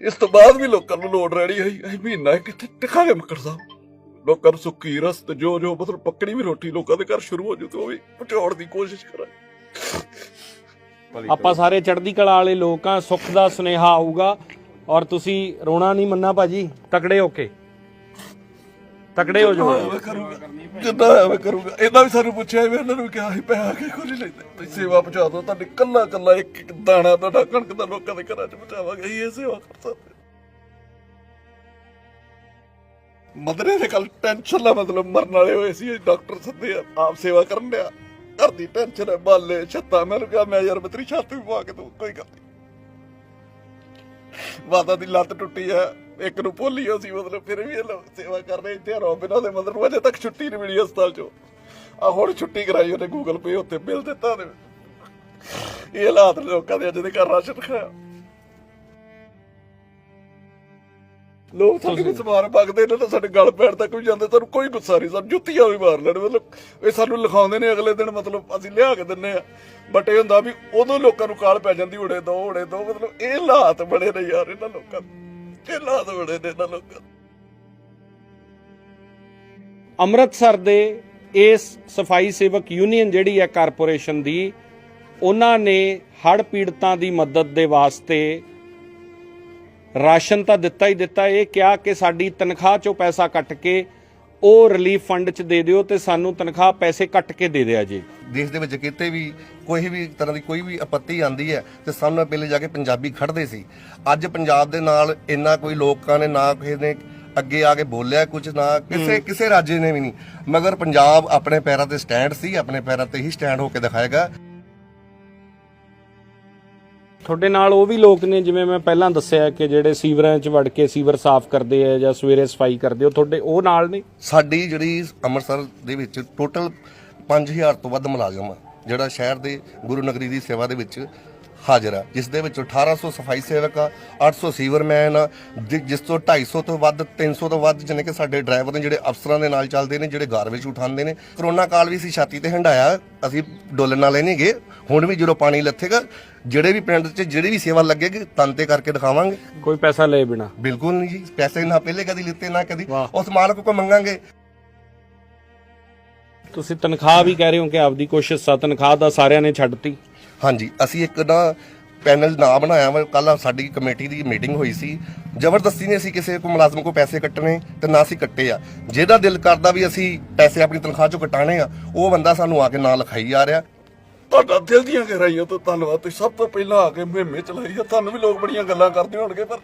ਇਸ ਤੋਂ ਬਾਅਦ ਵੀ ਲੋਕਾਂ ਨੂੰ ਲੋੜ ਰਹਿਣੀ ਹੈ। ਅਸੀਂ ਮਹੀਨਾ ਕਿੱਥੇ ਟਿਕਾਂਗੇ ਮੱਕੜ ਸਾਹਿਬ ਲੋਕਾਂ ਨੂੰ ਸੁੱਕੀ ਰਸਤ, ਜੋ ਜੋ ਮਤਲਬ ਪੱਕੜੀ ਵੀ ਰੋਟੀ, ਲੋਕਾਂ ਦੇ ਘਰ ਸ਼ੁਰੂ ਹੋ ਜੂ ਤੇ ਉਹ ਵੀ ਪਹੁੰਚਾਉਣ ਦੀ ਕੋਸ਼ਿਸ਼ ਕਰਾਂ ਆਪਾਂ ਸਾਰੇ ਚੜ੍ਹਦੀ ਕਲਾ ਵਾਲੇ ਲੋਕ ਆ ਸੁੱਖ ਦਾ ਸੁਨੇਹਾ ਆਊਗਾ। ਔਰ ਤੁਸੀਂ ਰੋਣਾ ਨਹੀਂ ਮੰਨਾ ਭਾਜੀ, ਤਕੜੇ ਹੋ ਕੇ। ਤਕੜੇ ਹੋ ਜਾਓ। ਮੈਂ ਕਰੂੰਗਾ। ਜਿੱਦਾਂ ਹੈ ਮੈਂ ਕਰੂੰਗਾ। ਇਹਨਾਂ ਵੀ ਸਾਨੂੰ ਪੁੱਛਿਆ ਵੀ ਇਹਨਾਂ ਨੂੰ ਕਿਹਾ ਸੀ ਪੈਸਾ ਕਿ ਕੋਈ ਲੈਂਦੇ। ਤੁਸੀਂ ਸੇਵਾ ਪਹੁੰਚਾ ਦਿਓ ਤੁਹਾਡੀ ਕੱਲਾ ਕੱਲਾ ਇੱਕ ਇੱਕ ਦਾਣਾ ਤੁਹਾਡਾ ਕਣਕ ਦਾ ਲੋਕਾਂ ਦੇ ਘਰਾਂ 'ਚ ਪਹੁੰਚਾਵਾਂਗੇ। ਅਸੀਂ ਇਹ ਸੇਵਾ ਕਰ ਸਕਦੇ ਮਦਰੇ ਦੇ ਕੱਲ ਟੈਨਸ਼ਨ ਲਾ ਮਤਲਬ ਮਰਨ ਵਾਲੇ ਹੋਏ ਸੀ ਡਾਕਟਰ ਸੱਦੇ ਆ, ਆਪ ਸੇਵਾ ਕਰਨ ਡਿਆ। ਘਰ ਦੀ ਟੈਨਸ਼ਨ ਹੈ ਬਾਲੇ ਛੱਤਾਂ। ਮੈਨੂੰ ਕਿਹਾ ਮੈਂ ਯਾਰ ਬਤਰੀ ਛੱਤ ਵੀ ਪਵਾ ਕੇ ਦੂੰ ਕੋਈ ਗੱਲ ਨਹੀਂ ਮਾਤਾ ਦੀ ਲੱਤ ਟੁੱਟੀ ਆ ਇੱਕ ਨੂੰ ਪੋਲੀਓ ਸੀ ਮਤਲਬ ਫਿਰ ਵੀ ਇਹ ਲੋਕ ਸੇਵਾ ਕਰ ਰਹੇ ਇੱਥੇ ਰੋਬਿਨਾਂ ਦੇ ਮਤਲਬ ਅਜੇ ਤੱਕ ਛੁੱਟੀ ਨਹੀਂ ਮਿਲੀ ਹਸਪਤਾਲ ਚੋਂ। ਆ ਹੁਣ ਛੁੱਟੀ ਕਰਾਈ ਉਹਨੇ ਗੂਗਲ ਪੇ ਉੱਤੇ ਬਿੱਲ ਦਿੱਤਾ ਉਹਨੇ। ਇਹ ਹਾਲਾਤ ਨੇ ਲੋਕਾਂ ਦੇ ਅੱਜ ਦੇ ਘਰ ਰਾਸ਼ਨ ਖਾਇਆ ਲੋਕ ਸਾਡੇ ਕੋਲ ਸਮਾਨ ਮੰਗਦੇ ਨੇ ਤਾਂ ਸਾਡੇ ਗਲ ਪੈਣ ਤੱਕ ਵੀ ਜਾਂਦੇ ਸਾਨੂੰ ਕੋਈ ਗੁੱਸਾ ਨਹੀਂ ਸਾਨੂੰ ਜੁੱਤੀਆਂ ਵੀ ਮਾਰ ਲੈਣ ਮਤਲਬ ਇਹ ਸਾਨੂੰ ਲਿਖਾਉਂਦੇ ਨੇ ਅਗਲੇ ਦਿਨ ਮਤਲਬ ਅਸੀਂ ਲਿਆ ਕੇ ਦਿੰਨੇ ਆ। ਬਟ ਇਹ ਹੁੰਦਾ ਵੀ ਉਦੋਂ ਲੋਕਾਂ ਨੂੰ ਕਾਲ ਪੈ ਜਾਂਦੀ ਉੜੇ ਦੋ ਉੜੇ ਦੋ ਮਤਲਬ ਇਹ ਹਾਲਾਤ ਬੜੇ ਨੇ ਯਾਰ ਇਹਨਾਂ ਲੋਕਾਂ ਦੇ। ਇਹ ਹਾਲਾਤ ਬੜੇ ਨੇ ਇਹਨਾਂ ਲੋਕਾਂ ਅੰਮ੍ਰਿਤਸਰ ਦੇ ਇਸ ਸਫ਼ਾਈ ਸੇਵਕ ਯੂਨੀਅਨ ਜਿਹੜੀ ਹੈ ਕਾਰਪੋਰੇਸ਼ਨ ਦੀ, ਉਹਨਾਂ ਨੇ ਹੜ੍ਹ ਪੀੜਤਾਂ ਦੀ ਮਦਦ ਦੇ ਵਾਸਤੇ ਰਾਸ਼ਨ ਤਾਂ ਦਿੱਤਾ ਹੀ ਦਿੱਤਾ, ਇਹ ਕਿਹਾ ਕਿ ਸਾਡੀ ਤਨਖਾਹ ਚੋਂ ਪੈਸਾ ਕੱਟ ਕੇ ਉਹ ਰਿਲੀਫ ਫੰਡ 'ਚ ਦੇ ਦਿਓ ਤੇ ਸਾਨੂੰ ਤਨਖਾਹ ਪੈਸੇ ਕੱਟ ਕੇ ਦੇ ਦਿਆ ਜੀ। ਦੇਸ਼ ਦੇ ਵਿੱਚ ਕਿਤੇ ਵੀ ਕੋਈ ਵੀ ਤਰ੍ਹਾਂ ਦੀ ਕੋਈ ਵੀ ਆਪੱਤੀ ਆਂਦੀ ਹੈ ਤੇ ਸਾਹਮਣੇ ਪਹਿਲੇ ਜਾ ਕੇ ਪੰਜਾਬੀ ਖੜਦੇ ਸੀ। ਅੱਜ ਪੰਜਾਬ ਦੇ ਨਾਲ ਇੰਨਾ ਕੋਈ ਲੋਕਾਂ ਨੇ ਨਾ ਕਿਸੇ ਨੇ ਅੱਗੇ ਆ ਕੇ ਬੋਲਿਆ ਕੁਝ ਨਾ ਕਿਸੇ ਕਿਸੇ ਰਾਜੇ ਨੇ ਵੀ ਨਹੀਂ। ਮਗਰ ਪੰਜਾਬ ਆਪਣੇ ਪੈਰਾਂ ਤੇ ਸਟੈਂਡ ਸੀ ਆਪਣੇ ਪੈਰਾਂ ਤੇ ਹੀ ਸਟੈਂਡ ਹੋ ਕੇ ਦਿਖਾਏਗਾ। ਤੁਹਾਡੇ ਨਾਲ ਉਹ ਵੀ ਲੋਕ ਨੇ, ਜਿਵੇਂ ਮੈਂ ਪਹਿਲਾਂ ਦੱਸਿਆ ਕਿ ਜਿਹੜੇ ਸੀਵਰਾਂ 'ਚ ਵੜ ਕੇ ਸੀਵਰ ਸਾਫ਼ ਕਰਦੇ ਆ ਜਾਂ ਸਵੇਰੇ ਸਫ਼ਾਈ ਕਰਦੇ ਹੋ ਤੁਹਾਡੇ, ਉਹ ਨਾਲ ਨੇ? ਸਾਡੀ ਜਿਹੜੀ ਅੰਮ੍ਰਿਤਸਰ ਦੇ ਵਿੱਚ ਟੋਟਲ 5000 ਤੋਂ ਵੱਧ ਮੁਲਾਜ਼ਮ ਆ, ਜਿਹੜਾ ਸ਼ਹਿਰ ਦੇ ਗੁਰੂ ਨਗਰੀ ਦੀ ਸੇਵਾ ਦੇ ਵਿੱਚ ਹਾਜ਼ਰ ਆ ਜਿਸ ਦੇ ਵਿੱਚ 1800 ਸਫ਼ਾਈ ਸੇਵਕ ਆ 800 ਸੀਵਰਮੈਨ ਆ ਜਿ- ਜਿਸ ਤੋਂ 250 ਤੋਂ ਵੱਧ 300 ਤੋਂ ਵੱਧ ਜਾਣੀ ਕਿ ਸਾਡੇ ਡਰਾਈਵਰ ਨੇ ਜਿਹੜੇ ਅਫਸਰਾਂ ਦੇ ਨਾਲ ਚੱਲਦੇ ਨੇ ਜਿਹੜੇ ਗਾਰਬੇਜ ਉਠਾਉਂਦੇ ਨੇ। ਕਰੋਨਾ ਕਾਲ ਵੀ ਅਸੀਂ ਛਾਤੀ ਤੇ ਹੰਡਾਇਆ ਅਸੀਂ ਡੋਲਣ ਵਾਲੇ ਨਹੀਂ ਗਏ। ਹੁਣ ਵੀ ਜਦੋਂ ਪਾਣੀ ਲੱਥੇਗਾ ਜਿਹੜੇ ਵੀ ਪਿੰਡ 'ਚ ਜਿਹੜੀ ਵੀ ਸੇਵਾ ਲੱਗੇਗੀ ਤਨ ਤੇ ਕਰਕੇ ਦਿਖਾਵਾਂਗੇ। ਕੋਈ ਪੈਸਾ ਲਏ ਬਿਨਾ। ਬਿਲਕੁਲ ਨਹੀਂ ਜੀ ਪੈਸੇ ਨਾ ਪਹਿਲੇ ਕਦੀ ਲਿੱਤੇ ਨਾ ਕਦੀ ਵਾਹ। ਉਸ ਮਾਲਕ ਕੋ ਮੰਗਾਂਗੇ। ਤੁਸੀਂ ਤਨਖਾਹ ਵੀ ਕਹਿ ਰਹੇ ਹੋ ਕਿ ਆਪਦੀ ਕੁਛ ਹਿੱਸਾ ਤਨਖਾਹ ਦਾ ਸਾਰਿਆਂ ਨੇ ਛੱਡਤੀ। ਹਾਂਜੀ, ਅਸੀਂ ਇੱਕ ਨਾ ਪੈਨਲ ਨਾ ਬਣਾਇਆ ਵਾ ਕੱਲ ਸਾਡੀ ਕਮੇਟੀ ਦੀ ਮੀਟਿੰਗ ਹੋਈ ਸੀ। ਜ਼ਬਰਦਸਤੀ ਨੇ ਅਸੀਂ ਕਿਸੇ ਕੋ ਮੁਲਾਜ਼ਮ ਕੋ ਪੈਸੇ ਕੱਟਣੇ ਤੇ ਨਾ ਅਸੀਂ ਕੱਟੇ ਆ। ਜਿਹਦਾ ਦਿਲ ਕਰਦਾ ਵੀ ਅਸੀਂ ਪੈਸੇ ਆਪਣੀ ਤਨਖਾਹ ਚੋਂ ਕਟਾਣੇ ਆ, ਉਹ ਬੰਦਾ ਸਾਨੂੰ ਆ ਕੇ ਨਾਂ ਲਿਖਾਈ ਜਾ ਰਿਹਾ। ਤੁਹਾਡਾ ਦਿਲ ਦੀਆਂ ਗਹਿਰਾਈਆਂ ਤੋਂ ਧੰਨਵਾਦ, ਤੁਸੀਂ ਸਭ ਤੋਂ ਪਹਿਲਾਂ ਆ ਕੇ ਮੁਹਿੰਮੇ ਚਲਾਈ ਆ, ਤੁਹਾਨੂੰ ਵੀ ਲੋਕ ਬੜੀਆਂ ਗੱਲਾਂ ਕਰਦੇ ਹੋਣਗੇ, ਪਰ